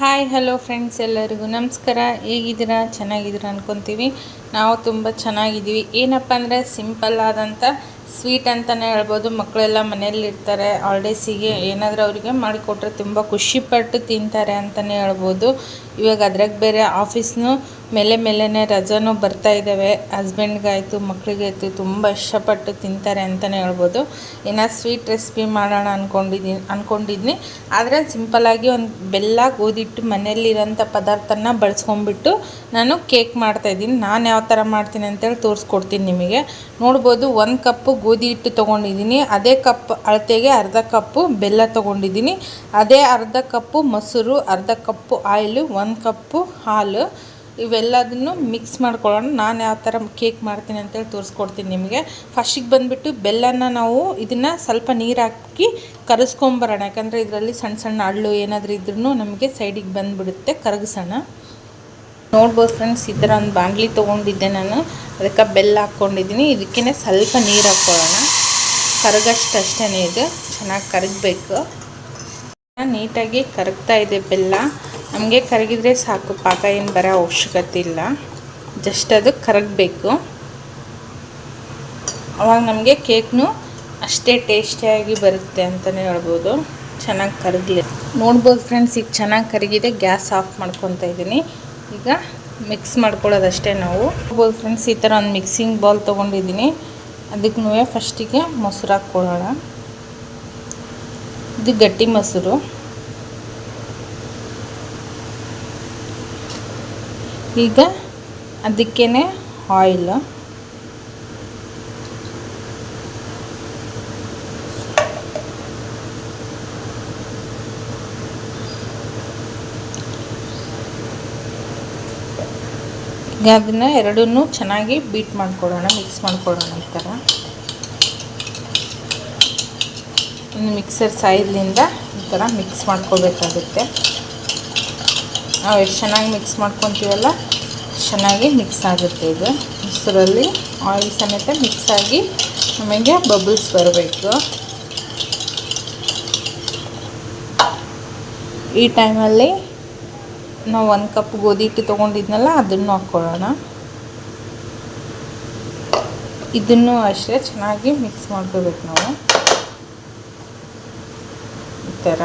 Hi hello friends ಎಲ್ಲರಿಗೂ ನಮಸ್ಕಾರ. ಹೇಗಿದ್ದೀರಾ? ಚೆನ್ನಾಗಿದ್ದೀರಾ ಅನ್ಕೊತೀವಿ. ನಾವು ತುಂಬ ಚೆನ್ನಾಗಿದ್ದೀವಿ. ಏನಪ್ಪ ಅಂದರೆ ಸಿಂಪಲ್ ಆದಂಥ ಸ್ವೀಟ್ ಅಂತಲೇ ಹೇಳ್ಬೋದು. ಮಕ್ಕಳೆಲ್ಲ ಮನೆಯಲ್ಲಿ ಇರ್ತಾರೆ. ಹಾಲ್ಡೇಸಿಗೆ ಏನಾದರೂ ಅವರಿಗೆ ಮಾಡಿಕೊಟ್ರೆ ತುಂಬ ಖುಷಿಪಟ್ಟು ತಿಂತಾರೆ ಅಂತಲೇ ಹೇಳ್ಬೋದು. ಇವಾಗ ಅದ್ರಾಗ ಬೇರೆ ಆಫೀಸ್ನು ಮೇಲೆ ಮೇಲೆನೇ ರಜಾನೂ ಬರ್ತಾ ಇದ್ದಾವೆ. ಹಸ್ಬೆಂಡ್ಗಾಯಿತು ಮಕ್ಕಳಿಗಾಯ್ತು ತುಂಬ ಇಷ್ಟಪಟ್ಟು ತಿಂತಾರೆ ಅಂತಲೇ ಹೇಳ್ಬೋದು. ಇನ್ನು ಸ್ವೀಟ್ ರೆಸಿಪಿ ಮಾಡೋಣ ಅಂದ್ಕೊಂಡಿದ್ದೀನಿ ಅಂದ್ಕೊಂಡಿದ್ದೀನಿ ಆದರೆ ಸಿಂಪಲ್ಲಾಗಿ ಒಂದು ಬೆಲ್ಲ ಗೋಧಿಟ್ಟು ಮನೆಯಲ್ಲಿರೋಂಥ ಪದಾರ್ಥನ ಬಳಸ್ಕೊಂಡ್ಬಿಟ್ಟು ನಾನು ಕೇಕ್ ಮಾಡ್ತಾಯಿದ್ದೀನಿ ನಾನು ಯಾವ ಥರ ಮಾಡ್ತೀನಿ ಅಂತೇಳಿ ತೋರಿಸ್ಕೊಡ್ತೀನಿ ನಿಮಗೆ. ನೋಡ್ಬೋದು ಒಂದು ಕಪ್ಪು ಗೋಧಿ ಹಿಟ್ಟು ತೊಗೊಂಡಿದ್ದೀನಿ. ಅದೇ ಕಪ್ ಅಳತೆಗೆ ಅರ್ಧ ಕಪ್ಪು ಬೆಲ್ಲ ತೊಗೊಂಡಿದ್ದೀನಿ. ಅದೇ ಅರ್ಧ ಕಪ್ಪು ಮೊಸರು, ಅರ್ಧ ಕಪ್ಪು ಆಯಿಲು, ಒಂದು ಕಪ್ಪು ಹಾಲು, ಇವೆಲ್ಲದನ್ನು ಮಿಕ್ಸ್ ಮಾಡ್ಕೊಳ್ಳೋಣ. ನಾನು ಯಾವ ಥರ ಕೇಕ್ ಮಾಡ್ತೀನಿ ಅಂತೇಳಿ ತೋರಿಸ್ಕೊಡ್ತೀನಿ ನಿಮಗೆ. ಫಸ್ಟಿಗೆ ಬಂದುಬಿಟ್ಟು ಬೆಲ್ಲನ ನಾವು ಇದನ್ನು ಸ್ವಲ್ಪ ನೀರು ಹಾಕಿ ಕರಗಿಸ್ಕೊಂಬರೋಣ ಯಾಕಂದರೆ ಇದರಲ್ಲಿ ಸಣ್ಣ ಸಣ್ಣ ಹಳ್ಳು ಏನಾದರೂ ಇದ್ರೂ ನಮಗೆ ಸೈಡಿಗೆ ಬಂದುಬಿಡುತ್ತೆ ಕರಗಿಸೋಣ. ನೋಡ್ಬೋದು ಫ್ರೆಂಡ್ಸ್ ಈ ಥರ ಒಂದು ಬಾಂಡ್ಲಿ ತೊಗೊಂಡಿದ್ದೆ ನಾನು. ಅದಕ್ಕೆ ಬೆಲ್ಲ ಹಾಕ್ಕೊಂಡಿದ್ದೀನಿ. ಇದಕ್ಕೇ ಸ್ವಲ್ಪ ನೀರು ಹಾಕ್ಕೊಳ್ಳೋಣ. ಕರಗಷ್ಟು ಅಷ್ಟೇ ಇದು. ಚೆನ್ನಾಗಿ ಕರಗಬೇಕು. ನೀಟಾಗಿ ಕರಗ್ತಾ ಇದೆ ಬೆಲ್ಲ. ನಮಗೆ ಕರಗಿದರೆ ಸಾಕು, ಪಾಕ ಏನು ಬರೋ ಅವಶ್ಯಕತೆ ಇಲ್ಲ. ಜಸ್ಟ್ ಅದು ಕರಗಬೇಕು. ಅವಾಗ ನಮಗೆ ಕೇಕ್ನು ಅಷ್ಟೇ ಟೇಸ್ಟಿಯಾಗಿ ಬರುತ್ತೆ ಅಂತಲೇ ಹೇಳ್ಬೋದು. ಚೆನ್ನಾಗಿ ಕರಗಲಿ. ನೋಡ್ಬೋದು ಫ್ರೆಂಡ್ಸ್ ಈಗ ಚೆನ್ನಾಗಿ ಕರಗಿದೆ, ಗ್ಯಾಸ್ ಆಫ್ ಮಾಡ್ಕೊತಾ ಇದ್ದೀನಿ ಈಗ ಮಿಕ್ಸ್ ಮಾಡ್ಕೊಳ್ಳೋದಷ್ಟೇ ನಾವು. ನೋಡ್ಬೋದು ಫ್ರೆಂಡ್ಸ್ ಈ ಥರ ಒಂದು ಮಿಕ್ಸಿಂಗ್ ಬೌಲ್ ತೊಗೊಂಡಿದ್ದೀನಿ. ಅದಕ್ಕೆ ಫಸ್ಟಿಗೆ ಮೊಸರು ಹಾಕ್ಕೊಳ್ಳೋಣ. ಇದು ಗಟ್ಟಿ ಮೊಸರು. ಈಗ ಅದಕ್ಕೇ ಆಯಿಲ್ ಈಗ ಅದನ್ನು ಎರಡನ್ನೂ ಚೆನ್ನಾಗಿ ಬೀಟ್ ಮಾಡ್ಕೊಳ್ಳೋಣ ಮಿಕ್ಸ್ ಮಾಡ್ಕೊಳ್ಳೋಣ ಈ ಥರ ಇನ್ನು ಮಿಕ್ಸರ್ ಸೈಡ್ಲಿಂದ ಈ ಥರ ಮಿಕ್ಸ್ ಮಾಡ್ಕೋಬೇಕಾಗುತ್ತೆ. ನಾವು ಎಷ್ಟು ಚೆನ್ನಾಗಿ ಮಿಕ್ಸ್ ಮಾಡ್ಕೊತೀವಲ್ಲ ಚೆನ್ನಾಗಿ ಮಿಕ್ಸ್ ಆಗುತ್ತೆ ಇದು. ಮೊಸರಲ್ಲಿ ಆಯಿಲ್ ಸಮೇತ ಮಿಕ್ಸ್ ಆಗಿ ನಮಗೆ ಬಬಲ್ಸ್ ಬರಬೇಕು. ಈ ಟೈಮಲ್ಲಿ ನಾವು ಒಂದು ಕಪ್ ಗೋಧಿ ಹಿಟ್ಟು ತೊಗೊಂಡಿದ್ನಲ್ಲ, ಅದನ್ನು ಹಾಕ್ಕೊಳ್ಳೋಣ ಇದನ್ನು ಅಷ್ಟೇ ಚೆನ್ನಾಗಿ ಮಿಕ್ಸ್ ಮಾಡ್ಕೋಬೇಕು ನಾವು. ಈ ಥರ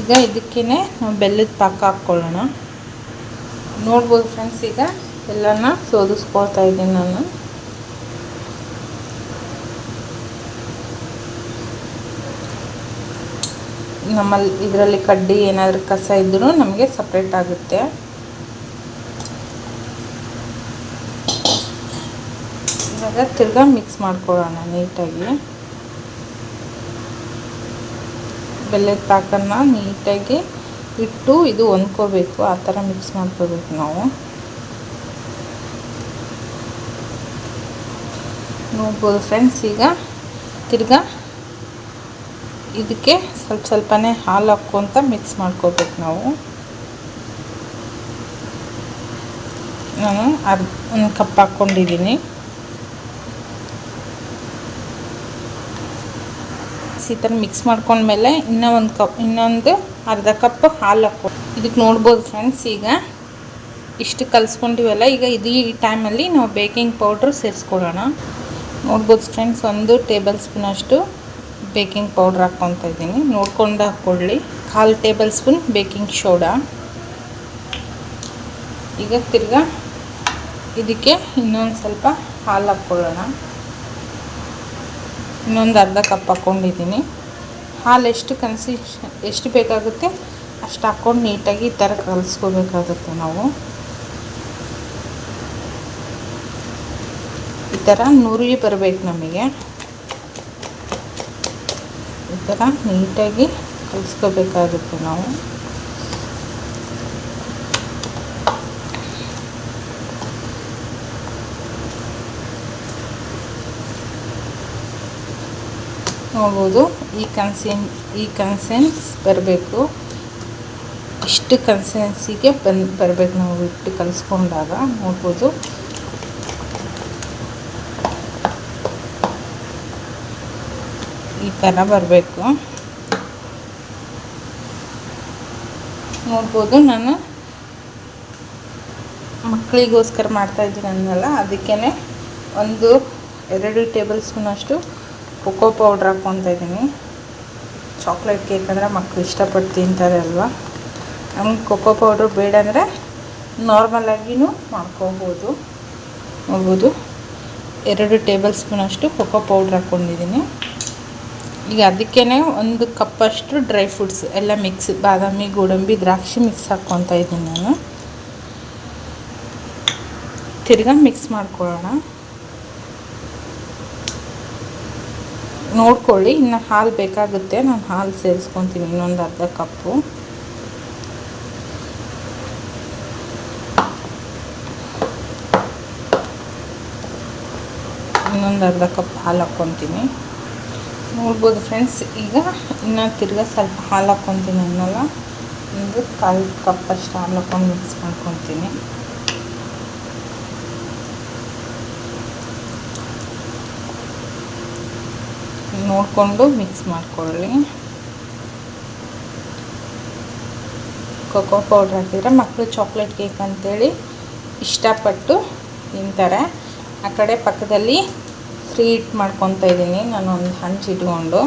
ಈಗ ಇದಕ್ಕೇ ನಾವು ಬೆಲ್ಲದ ಪಾಕ ಹಾಕ್ಕೊಳ್ಳೋಣ. ನೋಡ್ಬೋದು ಫ್ರೆಂಡ್ಸ್ ಈಗ ಎಲ್ಲನ ಸೋದಿಸ್ಕೊಳ್ತಾ ಇದ್ದೀನಿ ನಾನು. ನಮ್ಮಲ್ಲಿ ಇದರಲ್ಲಿ ಕಡ್ಡಿ ಏನಾದರೂ ಕಸ ಇದ್ದರೂ ನಮಗೆ ಸಪ್ರೇಟ್ ಆಗುತ್ತೆ. ಇವಾಗ ತಿರ್ಗಾ ಮಿಕ್ಸ್ ಮಾಡ್ಕೊಳ್ಳೋಣ ನೀಟಾಗಿ ಬೆಲ್ಲದ ಪಾಕನ್ನು ನೀಟಾಗಿ ಇಟ್ಟು ಇದು ಹೊಂದ್ಕೋಬೇಕು. ಆ ಥರ ಮಿಕ್ಸ್ ಮಾಡ್ಕೋಬೇಕು ನಾವು. ನೋಡ್ಬೋದು ಫ್ರೆಂಡ್ಸ್ ಈಗ ತಿರ್ಗಾ ಇದಕ್ಕೆ ಸ್ವಲ್ಪ ಸ್ವಲ್ಪನೇ ಹಾಲು ಹಾಕ್ಕೊಂತ ಮಿಕ್ಸ್ ಮಾಡ್ಕೋಬೇಕು ನಾವು. ನಾನು ಅರ್ಧ, ಒಂದು ಕಪ್ ಹಾಕ್ಕೊಂಡಿದ್ದೀನಿ. ಈ ಥರ ಮಿಕ್ಸ್ ಮಾಡ್ಕೊಂಡ್ಮೇಲೆ ಇನ್ನೂ ಒಂದು ಕಪ್, ಇನ್ನೊಂದು ಅರ್ಧ ಕಪ್ ಹಾಲು ಹಾಕೊ. ಇದಕ್ಕೆ ನೋಡ್ಬೋದು ಫ್ರೆಂಡ್ಸ್ ಈಗ ಇಷ್ಟು ಕಲಿಸ್ಕೊಂಡಿವಲ್ಲ, ಈಗ ಇದು ಈ ಟೈಮಲ್ಲಿ ನಾವು ಬೇಕಿಂಗ್ ಪೌಡ್ರ್ ಸೇರಿಸ್ಕೊಳ್ಳೋಣ. ನೋಡ್ಬೋದು ಫ್ರೆಂಡ್ಸ್ ಒಂದು ಟೇಬಲ್ ಸ್ಪೂನ್ ಅಷ್ಟು ಬೇಕಿಂಗ್ ಪೌಡ್ರ್ ಹಾಕ್ಕೊತಾ ಇದ್ದೀನಿ. ನೋಡ್ಕೊಂಡು ಹಾಕ್ಕೊಳ್ಳಿ. ಕಾಲು ಟೇಬಲ್ ಸ್ಪೂನ್ ಬೇಕಿಂಗ್ ಸೋಡಾ ಈಗ ತಿರ್ಗಾ ಇದಕ್ಕೆ ಇನ್ನೊಂದು ಸ್ವಲ್ಪ ಹಾಲು ಹಾಕ್ಕೊಳ್ಳೋಣ. ಇನ್ನೊಂದು ಅರ್ಧ ಕಪ್ ಹಾಕ್ಕೊಂಡಿದ್ದೀನಿ ಹಾಲು ಎಷ್ಟು ಎಷ್ಟು ಬೇಕಾಗುತ್ತೆ ಅಷ್ಟು ಹಾಕ್ಕೊಂಡು ನೀಟಾಗಿ ಈ ಥರ ಕಲಿಸ್ಕೋಬೇಕಾಗುತ್ತೆ ನಾವು. ಈ ಥರ ನುರಿ ಬರಬೇಕು ನಮಗೆ. ಈ ಥರ ನೀಟಾಗಿ ಕಲಿಸ್ಕೋಬೇಕಾಗುತ್ತೆ ನಾವು. ನೋಡ್ಬೋದು. ಈ ಕನ್ಸೆನ್ ಈ ಕನ್ಸೆನ್ಸ್ ಬರಬೇಕು. ಇಷ್ಟು ಕನ್ಸೆನ್ಸಿಗೆ ಬಂದು ಬರಬೇಕು ನಾವು ಇಟ್ಟು ಕಲಿಸ್ಕೊಂಡಾಗ. ನೋಡ್ಬೋದು. ಈ ಥರ ಬರಬೇಕು. ನೋಡ್ಬೋದು ನಾನು ಮಕ್ಕಳಿಗೋಸ್ಕರ ಮಾಡ್ತಾಯಿದ್ದೀನಿ ಅಂದಲ್ಲ ಅದಕ್ಕೇ ಒಂದು ಎರಡು ಟೇಬಲ್ ಸ್ಪೂನಷ್ಟು ಕೊಕೋ ಪೌಡ್ರ್ ಹಾಕ್ಕೊತಾ ಇದ್ದೀನಿ. ಚಾಕ್ಲೇಟ್ ಕೇಕ್ ಅಂದರೆ ಮಕ್ಕಳು ಇಷ್ಟಪಟ್ಟು ತಿಂತಾರೆ ಅಲ್ವಾ? ನಮ್ಗೆ ಕೋಕೋ ಪೌಡ್ರ್ ಬೇಡ ಅಂದರೆ ನಾರ್ಮಲಾಗಿಯೂ ಮಾಡ್ಕೋಬೋದು. ಹೋಗ್ಬೋದು ಎರಡು ಟೇಬಲ್ ಸ್ಪೂನಷ್ಟು ಕೋಕೋ ಪೌಡ್ರ್ ಹಾಕ್ಕೊಂಡಿದ್ದೀನಿ. ಈಗ ಅದಕ್ಕೇ ಒಂದು ಕಪ್ಪಷ್ಟು ಡ್ರೈ ಫ್ರೂಟ್ಸ್, ಎಲ್ಲ ಮಿಕ್ಸ್, ಬಾದಾಮಿ, ಗೋಡಂಬಿ, ದ್ರಾಕ್ಷಿ ಮಿಕ್ಸ್ ಹಾಕ್ಕೊತಾ ಇದ್ದೀನಿ ನಾನು. ತಿರ್ಗಾ ಮಿಕ್ಸ್ ಮಾಡ್ಕೊಳ್ಳೋಣ. ನೋಡ್ಕೊಳ್ಳಿ, ಇನ್ನು ಹಾಲು ಬೇಕಾಗುತ್ತೆ, ನಾನು ಹಾಲು ಸೇರಿಸ್ಕೊತೀನಿ ಇನ್ನೊಂದು ಅರ್ಧ ಕಪ್ಪು. ಇನ್ನೊಂದು ಅರ್ಧ ಕಪ್ ಹಾಲು ಹಾಕ್ಕೊತೀನಿ. ನೋಡ್ಬೋದು ಫ್ರೆಂಡ್ಸ್, ಈಗ ಇನ್ನು ತಿರ್ಗಾ ಸ್ವಲ್ಪ ಹಾಲು ಹಾಕ್ಕೊತೀನಿ ಅನ್ನಲ್ಲ, ಒಂದು ಕಾಲು ಕಪ್ ಅಷ್ಟು ಹಾಲು ಹಾಕ್ಕೊಂಡು ಮಿಕ್ಸ್ ಮಾಡ್ಕೊತೀನಿ. ನೋಡಿಕೊಂಡು ಮಿಕ್ಸ್ ಮಾಡ್ಕೊಳ್ಳಿ. ಕೊಕೋ ಪೌಡ್ರ್ ಹಾಕಿದರೆ ಮಕ್ಕಳು ಚಾಕ್ಲೇಟ್ ಕೇಕ್ ಅಂತೇಳಿ ಇಷ್ಟಪಟ್ಟು ತಿಂತಾರೆ. ಆ ಕಡೆ ಪಕ್ಕದಲ್ಲಿ ಫ್ರೀ ಮಾಡ್ಕೊತಾ ಇದ್ದೀನಿ ನಾನು ಒಂದು ಹಂಚು ಇಟ್ಕೊಂಡು.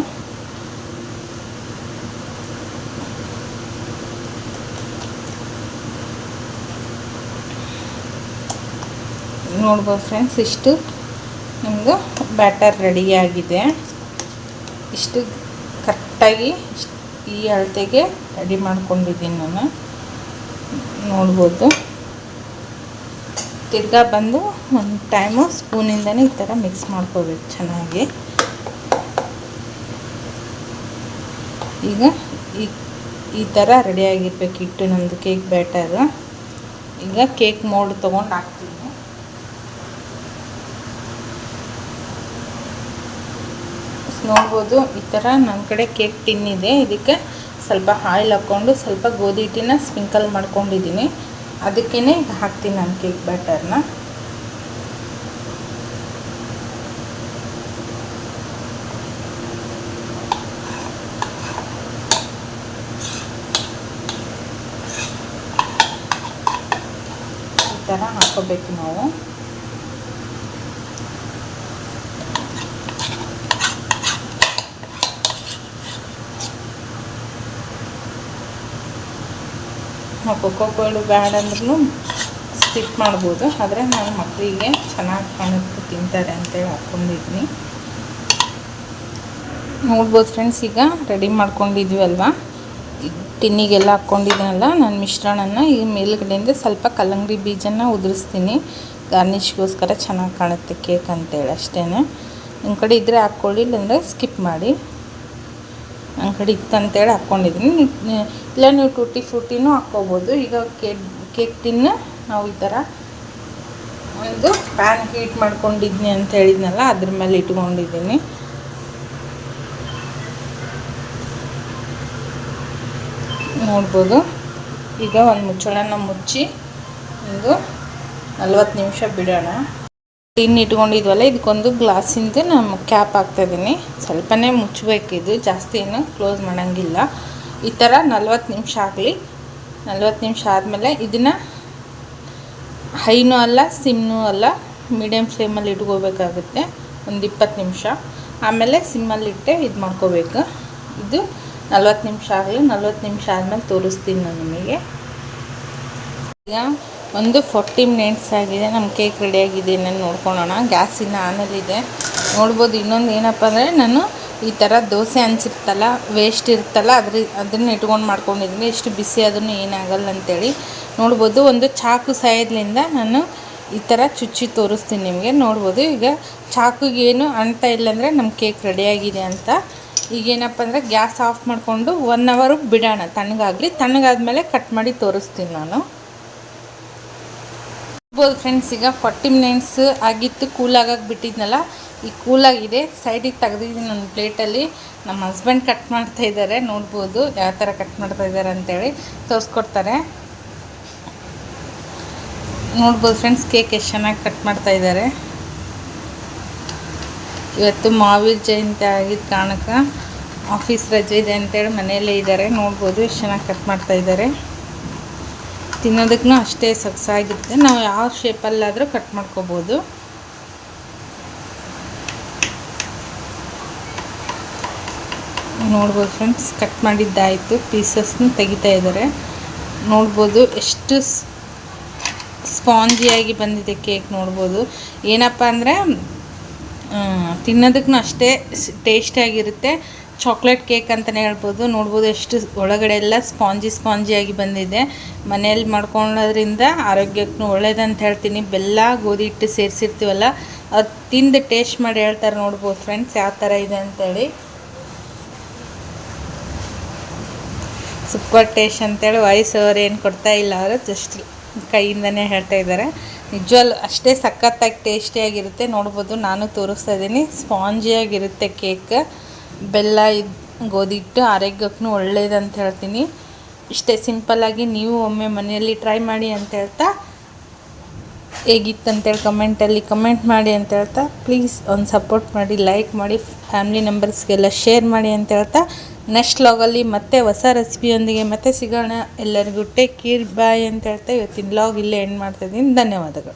ನೋಡ್ಬೋದು ಫ್ರೆಂಡ್ಸ್ ಇಷ್ಟು. ನಿಮ್ಮದು ಬ್ಯಾಟರ್ ರೆಡಿಯಾಗಿದೆ ಇಷ್ಟು ಕರೆಕ್ಟಾಗಿ ಈ ಅಳತೆಗೆ ರೆಡಿ ಮಾಡ್ಕೊಂಡಿದ್ದೀನಿ ನಾನು. ನೋಡ್ಬೋದು. ತಿರ್ಗಾ ಬಂದು ಒಂದು ಟೈಮು ಸ್ಪೂನಿಂದನೇ ಈ ಥರ ಮಿಕ್ಸ್ ಮಾಡ್ಕೋಬೇಕು ಚೆನ್ನಾಗಿ. ಈಗ ಈ ಈ ಥರ ರೆಡಿಯಾಗಿರ್ಬೇಕು ಇಟ್ಟು ನಮ್ಮದು ಕೇಕ್ ಬ್ಯಾಟರ್ ಈಗ ಕೇಕ್ ಮೋಲ್ಡ್ ತೊಗೊಂಡು ಹಾಕ್ತೀನಿ. ನೋಡ್ಬೋದು. ಈ ಥರ ನನ್ನ ಕಡೆ ಕೇಕ್ ಟಿನ್ ಇದೆ. ಇದಕ್ಕೆ ಸ್ವಲ್ಪ ಆಯಿಲ್ ಹಾಕ್ಕೊಂಡು ಸ್ವಲ್ಪ ಗೋಧಿ ಹಿಟ್ಟಿನ ಸ್ಪಿಂಕಲ್ ಮಾಡ್ಕೊಂಡಿದ್ದೀನಿ. ಅದಕ್ಕೇ ಹಾಕ್ತೀನಿ ನಾನು ಕೇಕ್ ಬ್ಯಾಟರ್ನ. ಈ ಥರ ಹಾಕೋಬೇಕು ನಾವು. ಕೊಕ್ಕೋ ಕೋಲ್ಡ್ ಬ್ಯಾಡ್ ಅಂದ್ರೂ ಸ್ಕಿಪ್ ಮಾಡ್ಬೋದು. ಆದರೆ ನಾನು ಮಕ್ಕಳಿಗೆ ಚೆನ್ನಾಗಿ ಕಾಣುತ್ತೆ, ತಿಂತಾರೆ ಅಂತೇಳಿ ಹಾಕ್ಕೊಂಡಿದ್ನಿ ನೋಡ್ಬೋದು ಫ್ರೆಂಡ್ಸ್ ಈಗ ರೆಡಿ ಮಾಡ್ಕೊಂಡಿದ್ವಿ ಅಲ್ವಾ? ಟಿನ್ನಿಗೆಲ್ಲ ಹಾಕ್ಕೊಂಡಿದ್ದೀನಲ್ಲ ನಾನು ಮಿಶ್ರಣನ ಈ ಮೇಲುಗಡೆಯಿಂದ ಸ್ವಲ್ಪ ಕಲ್ಲಂಗಡಿ ಬೀಜನ ಉದುರಿಸ್ತೀನಿ. ಗಾರ್ನಿಷ್ಗೋಸ್ಕರ ಚೆನ್ನಾಗಿ ಕಾಣುತ್ತೆ ಕೇಕ್ ಅಂತೇಳಿ ಅಷ್ಟೇ ನಿಮ್ಮ ಕಡೆ ಇದ್ದರೆ ಹಾಕ್ಕೊಳ್ಳಿ, ಇಲ್ಲಾಂದರೆ ಸ್ಕಿಪ್ ಮಾಡಿ. ನನ್ನ ಕಡೆ ಇತ್ತಂತೇಳಿ ಹಾಕ್ಕೊಂಡಿದ್ದೀನಿ. ಇಲ್ಲ, ನೀವು ಟೂಟಿ ಫ್ರೂಟಿನೂ ಹಾಕ್ಕೋಬೋದು. ಈಗ ಕೇಕ್ ಕೇಕ್ ಟಿನ್ನ ನಾವು ಈ ಥರ ಒಂದು ಪ್ಯಾನ್ ಹೀಟ್ ಮಾಡ್ಕೊಂಡಿದ್ನಿ ಅಂತ ಹೇಳಿದ್ನಲ್ಲ, ಅದ್ರ ಮೇಲೆ ಇಟ್ಕೊಂಡಿದ್ದೀನಿ. ನೋಡ್ಬೋದು. ಈಗ ಒಂದು ಮುಚ್ಚಳನ ಮುಚ್ಚಿ ಒಂದು ನಲ್ವತ್ತು ನಿಮಿಷ ಬಿಡೋಣ. ಟಿನ್ ಇಟ್ಕೊಂಡಿದ್ವಲ್ಲ, ಇದಕ್ಕೊಂದು ಗ್ಲಾಸಿಂದು ನಾನು ಕ್ಯಾಪ್ ಹಾಕ್ತಾಯಿದ್ದೀನಿ. ಸ್ವಲ್ಪನೇ ಮುಚ್ಚಬೇಕಿದು ಜಾಸ್ತಿ ಏನು ಕ್ಲೋಸ್ ಮಾಡೋಂಗಿಲ್ಲ. ಈ ಥರ ನಲ್ವತ್ತು ನಿಮಿಷ ಆಗಲಿ. ನಲ್ವತ್ತು ನಿಮಿಷ ಆದಮೇಲೆ ಇದನ್ನು ಹೈನೂ ಅಲ್ಲ, ಸಿಮ್ನೂ ಅಲ್ಲ ಮೀಡಿಯಮ್ ಫ್ಲೇಮಲ್ಲಿ ಇಟ್ಕೋಬೇಕಾಗುತ್ತೆ. ಒಂದು ಇಪ್ಪತ್ತು ನಿಮಿಷ. ಆಮೇಲೆ ಸಿಮ್ಮಲ್ಲಿಟ್ಟೆ ಇದು ಮಾಡ್ಕೋಬೇಕು. ಇದು ನಲ್ವತ್ತು ನಿಮಿಷ ಆಗಲಿ, ನಲ್ವತ್ತು ನಿಮಿಷ ಆದಮೇಲೆ ತೋರಿಸ್ತೀನಿ ನಾನು ನಿಮಗೆ. ಈಗ ಒಂದು ಫೋರ್ಟಿ ಮಿನಿಟ್ಸ್ ಆಗಿದೆ, ನಮ್ಮ ಕೇಕ್ ರೆಡಿಯಾಗಿದೆ ನಾನು ನೋಡ್ಕೊಳ್ಳೋಣ. ಗ್ಯಾಸ್ ಇನ್ನು ಆನಲ್ಲಿದೆ ನೋಡ್ಬೋದು ಇನ್ನೊಂದು ಏನಪ್ಪ ಅಂದರೆ ನಾನು ಈ ಥರ ದೋಸೆ ಹಂಚಿರ್ತಲ್ಲ ವೇಸ್ಟ್ ಇರುತ್ತಲ್ಲ ಅದ್ರ ಅದನ್ನು ಇಟ್ಕೊಂಡು ಮಾಡ್ಕೊಂಡಿದ್ದೀನಿ. ಎಷ್ಟು ಬಿಸಿ ಅದನ್ನು ಏನಾಗಲ್ಲ ಅಂತೇಳಿ. ನೋಡ್ಬೋದು ಒಂದು ಚಾಕು ಸಹಾಯದಿಂದ ನಾನು ಈ ಥರ ಚುಚ್ಚಿ ತೋರಿಸ್ತೀನಿ ನಿಮಗೆ. ನೋಡ್ಬೋದು ಈಗ ಚಾಕುಗೇನು ಏನು ಇಲ್ಲ ಅಂದರೆ ನಮ್ಮ ಕೇಕ್ ರೆಡಿಯಾಗಿದೆ ಅಂತ. ಈಗೇನಪ್ಪ ಅಂದರೆ ಗ್ಯಾಸ್ ಆಫ್ ಮಾಡಿಕೊಂಡು ಒನ್ ಅವರು ಬಿಡೋಣ, ತಣ್ಣಗಾಗಲಿ. ತಣ್ಣಗಾದ್ಮೇಲೆ ಕಟ್ ಮಾಡಿ ತೋರಿಸ್ತೀನಿ ನಾನು. ನೋಡ್ಬೋದು ಫ್ರೆಂಡ್ಸ್ ಈಗ ಫಾರ್ಟಿ ಮಿನಿಟ್ಸ್ ಆಗಿತ್ತು ಕೂಲಾಗಕ್ಕೆ ಬಿಟ್ಟಿದ್ನಲ್ಲ, ಈ ಕೂಲಾಗಿದೆ ಸೈಡಿಗೆ ತೆಗೆದಿದ್ದೀನಿ ಒಂದು ಪ್ಲೇಟಲ್ಲಿ ನಮ್ಮ ಹಸ್ಬೆಂಡ್ ಕಟ್ ಮಾಡ್ತಾ ಇದ್ದಾರೆ ನೋಡ್ಬೋದು ಯಾವ ಥರ ಕಟ್ ಮಾಡ್ತಾ ಇದ್ದಾರೆ ಅಂತೇಳಿ ತೋರಿಸ್ಕೊಡ್ತಾರೆ. ನೋಡ್ಬೋದು ಫ್ರೆಂಡ್ಸ್ ಕೇಕ್ ಎಷ್ಟು ಚೆನ್ನಾಗಿ ಕಟ್ ಮಾಡ್ತಾ ಇದ್ದಾರೆ ಇವತ್ತು ಮಾವೀರ್ ಜಯಂತಿ ಆಗಿದ್ದ ಕಾರಣಕ್ಕೆ ಆಫೀಸ್ ರಜೆ ಇದೆ ಅಂತೇಳಿ ಮನೆಯಲ್ಲೇ ಇದ್ದಾರೆ ನೋಡ್ಬೋದು ಎಷ್ಟು ಚೆನ್ನಾಗಿ ಕಟ್ ಮಾಡ್ತಾ ಇದ್ದಾರೆ ತಿನ್ನೋದಕ್ಕೂ ಅಷ್ಟೇ ಸೊಗಸಾಗಿರುತ್ತೆ. ನಾವು ಯಾವ ಶೇಪಲ್ಲಾದರೂ ಕಟ್ ಮಾಡ್ಕೋಬೋದು. ನೋಡ್ಬೋದು ಫ್ರೆಂಡ್ಸ್ ಕಟ್ ಮಾಡಿದ್ದಾಯಿತು. ಪೀಸಸ್ನ ತೆಗಿತಾ ಇದ್ದಾರೆ. ನೋಡ್ಬೋದು ಎಷ್ಟು ಸ್ಪಾಂಜಿಯಾಗಿ ಬಂದಿದೆ ಕೇಕ್ ನೋಡ್ಬೋದು. ಏನಪ್ಪ ಅಂದರೆ ತಿನ್ನೋದಕ್ಕೂ ಅಷ್ಟೇ ಟೇಸ್ಟಿಯಾಗಿರುತ್ತೆ ಚಾಕ್ಲೇಟ್ ಕೇಕ್ ಅಂತಲೇ ಹೇಳ್ಬೋದು. ನೋಡ್ಬೋದು ಎಷ್ಟು ಒಳಗಡೆ ಎಲ್ಲ ಸ್ಪಾಂಜಿ ಸ್ಪಾಂಜಿಯಾಗಿ ಬಂದಿದೆ. ಮನೆಯಲ್ಲಿ ಮಾಡ್ಕೊಳ್ಳೋದ್ರಿಂದ ಆರೋಗ್ಯಕ್ಕೂ ಒಳ್ಳೇದಂತ ಹೇಳ್ತೀನಿ. ಬೆಲ್ಲ, ಗೋಧಿ ಹಿಟ್ಟು ಸೇರಿಸಿರ್ತೀವಲ್ಲ, ಅದು ತಿಂದು ಟೇಸ್ಟ್ ಮಾಡಿ ಹೇಳ್ತಾರೆ ನೋಡ್ಬೋದು ಫ್ರೆಂಡ್ಸ್, ಯಾವ ಥರ ಇದೆ ಅಂತೇಳಿ. ಸೂಪರ್ ಟೇಸ್ಟ್ ಅಂತೇಳಿ ವಾಯ್ಸ್ ಓವರ್ ಏನು ಕೊಡ್ತಾ ಇಲ್ಲ ಅವರು, ಜಸ್ಟ್ ಕೈಯಿಂದನೇ ಹೇಳ್ತಾ ಇದ್ದಾರೆ. ನಿಜವಾಗ್ಲು ಅಷ್ಟೇ ಸಖತ್ತಾಗಿ ಟೇಸ್ಟಿಯಾಗಿರುತ್ತೆ. ನೋಡ್ಬೋದು ನಾನು ತೋರಿಸ್ತಾ ಇದ್ದೀನಿ. ಸ್ಪಾಂಜಿಯಾಗಿರುತ್ತೆ ಕೇಕ್. ಬೆಲ್ಲ ಇದು ಗೋಧಿ ಹಿಟ್ಟು ಆರೋಗ್ಯಕ್ಕೂ ಒಳ್ಳೇದಂತ ಹೇಳ್ತೀನಿ. ಇಷ್ಟೇ ಸಿಂಪಲ್ಲಾಗಿ ನೀವು ಒಮ್ಮೆ ಮನೆಯಲ್ಲಿ ಟ್ರೈ ಮಾಡಿ ಅಂತ ಹೇಳ್ತಾ, ಹೇಗಿತ್ತು ಅಂತೇಳಿ ಕಮೆಂಟಲ್ಲಿ ಕಮೆಂಟ್ ಮಾಡಿ ಅಂತ ಹೇಳ್ತಾ ಪ್ಲೀಸ್ ಒಂದು ಸಪೋರ್ಟ್ ಮಾಡಿ ಲೈಕ್ ಮಾಡಿ ಫ್ಯಾಮ್ಲಿ ಮೆಂಬರ್ಸ್ಗೆಲ್ಲ ಶೇರ್ ಮಾಡಿ ಅಂತ ಹೇಳ್ತಾ ನೆಕ್ಸ್ಟ್ ಲಾಗಲ್ಲಿ ಮತ್ತೆ ಹೊಸ ರೆಸಿಪಿಯೊಂದಿಗೆ ಮತ್ತೆ ಸಿಗೋಣ. ಎಲ್ಲರಿಗೂ ಟೇಕ್ ಕೇರ್ ಬಾಯ್ ಅಂತ ಹೇಳ್ತಾ ಇವತ್ತಿನ ಲಾಗ್ ಇಲ್ಲೇ ಎಂಡ್ ಮಾಡ್ತಾಯಿದ್ದೀನಿ ಧನ್ಯವಾದಗಳು.